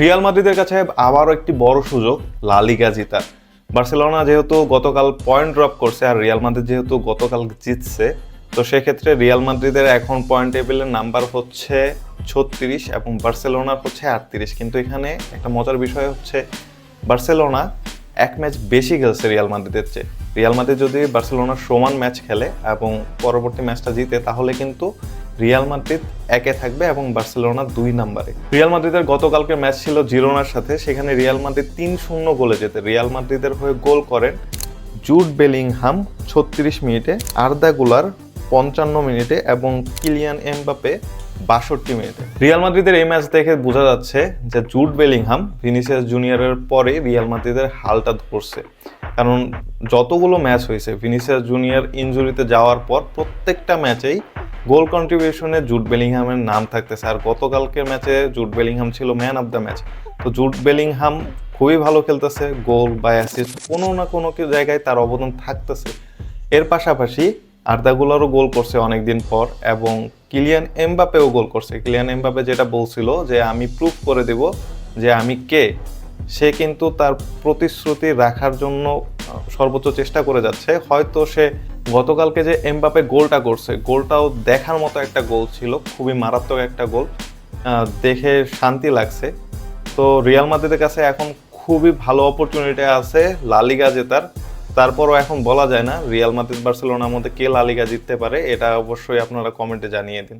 Real মাদ্রিদের কাছে আবারও একটি বড় সুযোগ, লা লিগা জিতার বার্সেলোনা যেহেতু গতকাল পয়েন্ট ড্রপ করছে আর রিয়াল মাদ্রিদ যেহেতু গতকাল জিতছে, তো সেক্ষেত্রে রিয়াল মাদ্রিদের এখন পয়েন্ট টেবিলের নাম্বার হচ্ছে ছত্রিশ এবং বার্সেলোনার হচ্ছে আটত্রিশ। কিন্তু এখানে একটা মজার বিষয় হচ্ছে, বার্সেলোনা এক ম্যাচ বেশি খেলছে রিয়াল মাদ্রিদের চেয়ে। রিয়াল মাদ্রিদ যদি বার্সেলোনার সমান ম্যাচ খেলে এবং পরবর্তী ম্যাচটা জিতে, তাহলে কিন্তু রিয়াল মাদ্রিদ একে থাকবে এবং বার্সেলোনা দুই নাম্বারে। রিয়াল মাদ্রিদের গতকালকের ম্যাচ ছিল জিরোনার সাথে, সেখানে রিয়াল মাদ্রিদ তিন শূন্য গোলে যেতে। রিয়াল মাদ্রিদের হয়ে গোল করেন জুড বেলিংহাম ছত্রিশ মিনিটে, আর্দা গুলার পঞ্চান্ন মিনিটে এবং কিলিয়ান এমবাপে বাষট্টি মিনিটে। রিয়াল মাদ্রিদের এই ম্যাচ দেখে বোঝা যাচ্ছে যে জুড বেলিংহাম ভিনিসিয়াস জুনিয়রের পরে রিয়াল মাদ্রিদের হালটা ধরছে। কারণ যতগুলো ম্যাচ হয়েছে, ভিনিসিয়াস জুনিয়র ইনজুরিতে যাওয়ার পর প্রত্যেকটা ম্যাচেই গোল কন্ট্রিবিউশনে জুট বেলিংহামের নাম থাকতেছে আর গতকালকের ম্যাচে জুট বেলিংহাম ছিল ম্যান অফ দ্য ম্যাচ তো জুট বেলিংহাম খুবই ভালো খেলতেছে, গোল বা অ্যাসিস্ট কোনো না কোনো জায়গায় তার অবদান থাকতেছে। এর পাশাপাশি আর্দাগুলারও গোল করছে অনেকদিন পর এবং কিলিয়ান এমবাপেও গোল করছে। কিলিয়ান এমবাপে যেটা বলছিল যে, আমি প্রুভ করে দেব যে আমি কে। সে কিন্তু তার প্রতিশ্রুতি রাখার জন্য সর্বোচ্চ চেষ্টা করে যাচ্ছে। হয়তো সে গতকালকে যে এমবাপে গোলটা করছে, গোলটাও দেখার মতো একটা গোল ছিল, খুবই মারাত্মক একটা গোল। দেখে শান্তি লাগছে। তো রিয়াল মাদ্রিদের কাছে এখন খুবই ভালো অপরচুনিটি আছে লালিগা জেতার। তারপরও এখন বলা যায় না, রিয়াল মাদ্রিদ বার্সেলোনার মধ্যে কে লালিগা জিততে পারে, এটা অবশ্যই আপনারা কমেন্টে জানিয়ে দিন।